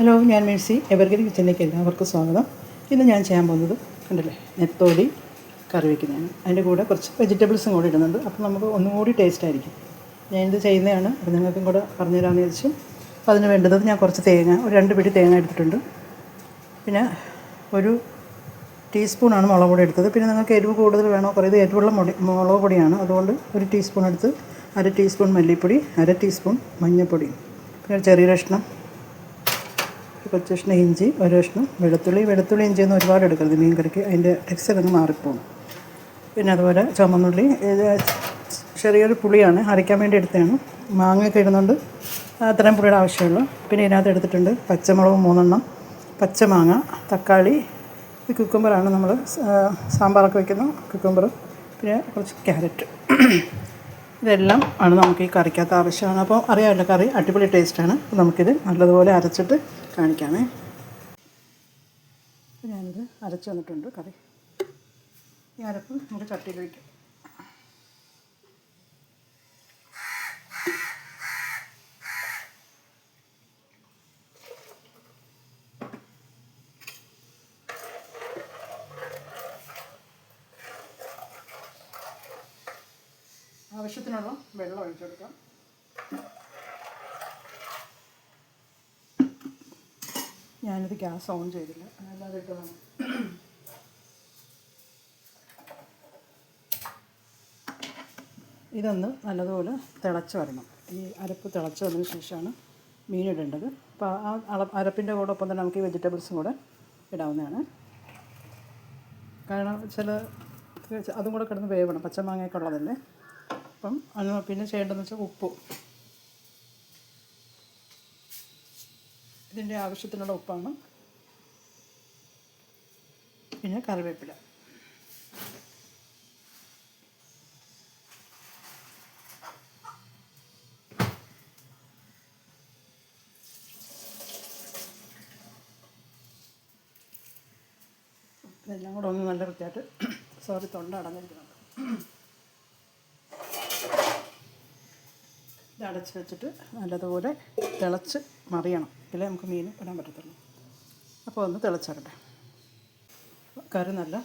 Hello ഞാൻ Mercy evergreen കിച്ചനിലേക്ക് എല്ലാവർക്കും സ്വാഗതം. ഇന്ന് ഞാൻ ചെയ്യാൻ പോകുന്നത് കണ്ടില്ലേ നെത്തോലി കറി വയ്ക്കുന്നതാണ് അതിന്റെ കൂടെ കുറച്ച് വെജിറ്റബിൾസും കൂടി ഇടുന്നുണ്ട്. അപ്പോൾ നമുക്ക് ഒന്നും കൂടി ടേസ്റ്റ് ആയിരിക്കും. ഞാൻ ഇത് ചെയ്യുന്നതാണ്. അപ്പോൾ നിങ്ങൾക്കും കൂടെ പറഞ്ഞുതരാമെന്ന് വിചാരിച്ചു. അപ്പോൾ അതിന് വേണ്ടത് ഞാൻ കുറച്ച് തേങ്ങ ഒരു രണ്ട് പിടി തേങ്ങ എടുത്തിട്ടുണ്ട്. പിന്നെ ഒരു ടീസ്പൂണാണ് മുളക് പൊടി എടുത്തത്. പിന്നെ നിങ്ങൾക്ക് എരിവ് കൂടുതൽ വേണോ കുറേ ഇത് എരിവുള്ള മുടി മുളക് പൊടിയാണ്. അതുകൊണ്ട് ഒരു ടീസ്പൂൺ എടുത്ത് അര ടീസ്പൂൺ മല്ലിപ്പൊടി അര ടീസ്പൂൺ മഞ്ഞൾപ്പൊടി. പിന്നെ ചെറിയ കഷ്ണം കുറച്ച് കഷ്ണം ഇഞ്ചി ഒരു കഷ്ണം വെളുത്തുള്ളി. വെളുത്തുള്ളി ഇഞ്ചി ഒന്നും ഒരുപാട് എടുക്കരുത് മീൻ കറിക്ക് അതിന്റെ ടെക്സ്ചർ അങ്ങ് മാറിപ്പോകും. പിന്നെ അതുപോലെ ചുമന്നുള്ളി. ചെറിയൊരു പുളിയാണ്. അരയ്ക്കാൻ വേണ്ടി എടുത്തതാണ്. മാങ്ങയൊക്കെ ഇടുന്നുണ്ട്. അത്രയും പുളിയുടെ ആവശ്യമുള്ളൂ. പിന്നെ ഇതിനകത്ത് എടുത്തിട്ടുണ്ട് പച്ചമുളക് മൂന്നെണ്ണം പച്ചമാങ്ങ തക്കാളി. കുക്കുംബറാണ് നമ്മൾ സാമ്പാറൊക്കെ വയ്ക്കുന്ന കുക്കുംബർ പിന്നെ കുറച്ച് ക്യാരറ്റ്. ഇതെല്ലാം ആണ് നമുക്ക് ഈ കറിക്കകത്ത് ആവശ്യമാണ്. അപ്പോൾ അറിയാമല്ലോ കറി അടിപൊളി ടേസ്റ്റാണ്. നമുക്കിത് നല്ലതുപോലെ അരച്ചിട്ട് കാണിക്കാമേ. ഞാനിത് അരച്ച് വന്നിട്ടുണ്ട് കറി. ഈ അരപ്പ് നമുക്ക് ചട്ടിയിൽ വയ്ക്കാം ആവശ്യത്തിനുള്ള വെള്ളം ഒഴിച്ചെടുക്കാം. ഞാനിത് ഗ്യാസ് ഓൺ ചെയ്തില്ല. അല്ലാതെ ഇട്ടതാണ് ഇതൊന്ന് നല്ലതുപോലെ തിളച്ച് വരണം. ഈ അരപ്പ് തിളച്ച് വന്നതിന് ശേഷമാണ് മീൻ ഇടേണ്ടത്. അപ്പോൾ ആ അള അരപ്പിന്റെ കൂടെ ഒപ്പം തന്നെ നമുക്ക് ഈ വെജിറ്റബിൾസും കൂടെ ഇടാവുന്നതാണ്. കാരണം ചില അതും കൂടെ കിടന്ന് വേവണം. പച്ചമാങ്ങയൊക്കെ ഉള്ളതല്ലേ? അപ്പം അത് പിന്നെ ചെയ്യേണ്ടതെന്ന് വെച്ചാൽ ഉപ്പ്. ഇതിന്റെ ആവശ്യത്തിനുള്ള ഉപ്പാണ്. പിന്നെ കറിവേപ്പില. ഇതെല്ലാം കൂടെ ഒന്ന് നല്ല വൃത്തിയായിട്ട് സോറി തൊണ്ട അടഞ്ഞിരിക്കുന്നുണ്ട്. അടച്ച് വെച്ചിട്ട് നല്ലതുപോലെ തിളച്ച് മറിയണം. എങ്കിലേ നമുക്ക് മീൻ ഇടാൻ പറ്റത്തുള്ളൂ. അപ്പോൾ ഒന്ന് തിളച്ചാക്കട്ടെ. കറി നല്ല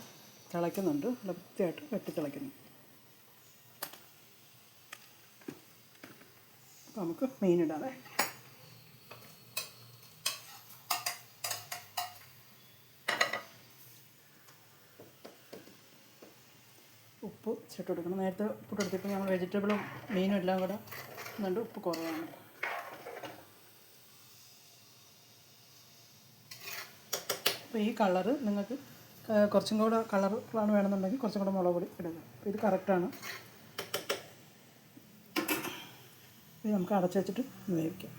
തിളയ്ക്കുന്നുണ്ട്. നല്ല വൃത്തിയായിട്ട് വെട്ടി തിളയ്ക്കുന്നു. അപ്പോൾ നമുക്ക് മീനിടാതെ ഉപ്പ് ചിട്ടുകൊടുക്കണം കൊടുക്കണം. നേരത്തെ ഉപ്പ് കൊടുത്തിപ്പോൾ ഞങ്ങൾ വെജിറ്റബിളും മീനും എല്ലാം കൂടെ എന്നുണ്ട് ഉപ്പ് കുറവാണ്. അപ്പോൾ ഈ കളറ് നിങ്ങൾക്ക് കുറച്ചും കൂടെ കളറാണ് വേണമെന്നുണ്ടെങ്കിൽ കുറച്ചും കൂടെ മുളക് പൊടി ഇടുക. അപ്പോൾ ഇത് കറക്റ്റാണ് ഇത് നമുക്ക് അടച്ചു വെച്ചിട്ട് വേവിക്കാം.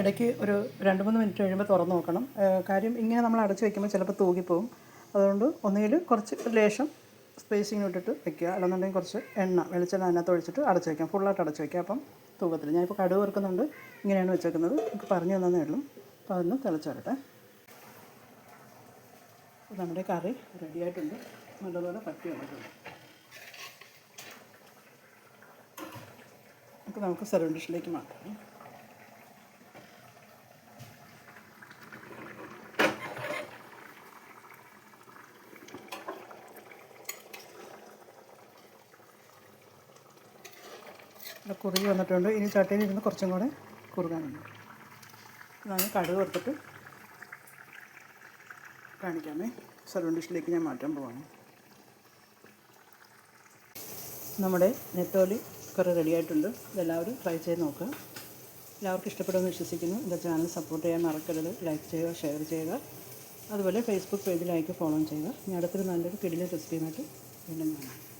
ഇടയ്ക്ക് ഒരു രണ്ട് മൂന്ന് മിനിറ്റ് കഴിയുമ്പോൾ തുറന്ന് നോക്കണം. കാര്യം ഇങ്ങനെ നമ്മൾ അടച്ച് വയ്ക്കുമ്പോൾ ചിലപ്പോൾ തൂകിപ്പോവും. അതുകൊണ്ട് ഒന്നുകിൽ കുറച്ച് ലേശം സ്പേസിങ് ഇട്ടിട്ട് വെക്കുക. അല്ലെന്നുണ്ടെങ്കിൽ കുറച്ച് എണ്ണ വെളിച്ചെണ്ണ അതിനകത്ത് ഒഴിച്ചിട്ട് അടച്ച് വയ്ക്കാം ഫുള്ളായിട്ട് അടച്ച് വയ്ക്കുക അപ്പം തൂക്കത്തിൽ ഞാനിപ്പോൾ കടുവ് വറുക്കുന്നുണ്ട്. ഇങ്ങനെയാണ് വെച്ചേക്കുന്നത്. എനിക്ക് പറഞ്ഞു തന്നേ ഉള്ളൂ. അപ്പോൾ അതൊന്ന് തിളച്ച് നമ്മുടെ കറി റെഡിയായിട്ടുണ്ട് നല്ലപോലെ പറ്റി വന്നിട്ടുണ്ട്. അപ്പോൾ നമുക്ക് സെർവ് ഡിഷിലേക്ക് മാറ്റാം. ഇവിടെ കുറുകി വന്നിട്ടുണ്ട്. ഇനി ചട്ടിയിൽ ഇരുന്ന് കുറച്ചും കൂടെ കുറുകാനുണ്ട്. ഇതാണ് കടുക് കൊടുത്തിട്ട് കാണിക്കാമേ. സർവൻ ഡിഷിലേക്ക് ഞാൻ മാറ്റാൻ പോവാണ്. നമ്മുടെ നെത്തോലി കറി റെഡിയായിട്ടുണ്ട് ഇതെല്ലാവരും ട്രൈ ചെയ്ത് നോക്കുക. എല്ലാവർക്കും ഇഷ്ടപ്പെടുമെന്ന് വിശ്വസിക്കുന്നു. എന്റെ ചാനൽ സപ്പോർട്ട് ചെയ്യാൻ മറക്കരുത്. ലൈക്ക് ചെയ്യുക ഷെയർ ചെയ്യുക. അതുപോലെ ഫേസ്ബുക്ക് പേജിലായിരിക്കും ഫോളോ ചെയ്യുക. ഞാൻ അടുത്തൊരു നല്ലൊരു കിടിലൻ റെസിപ്പിയുമായിട്ട് വീണ്ടും കാണാം.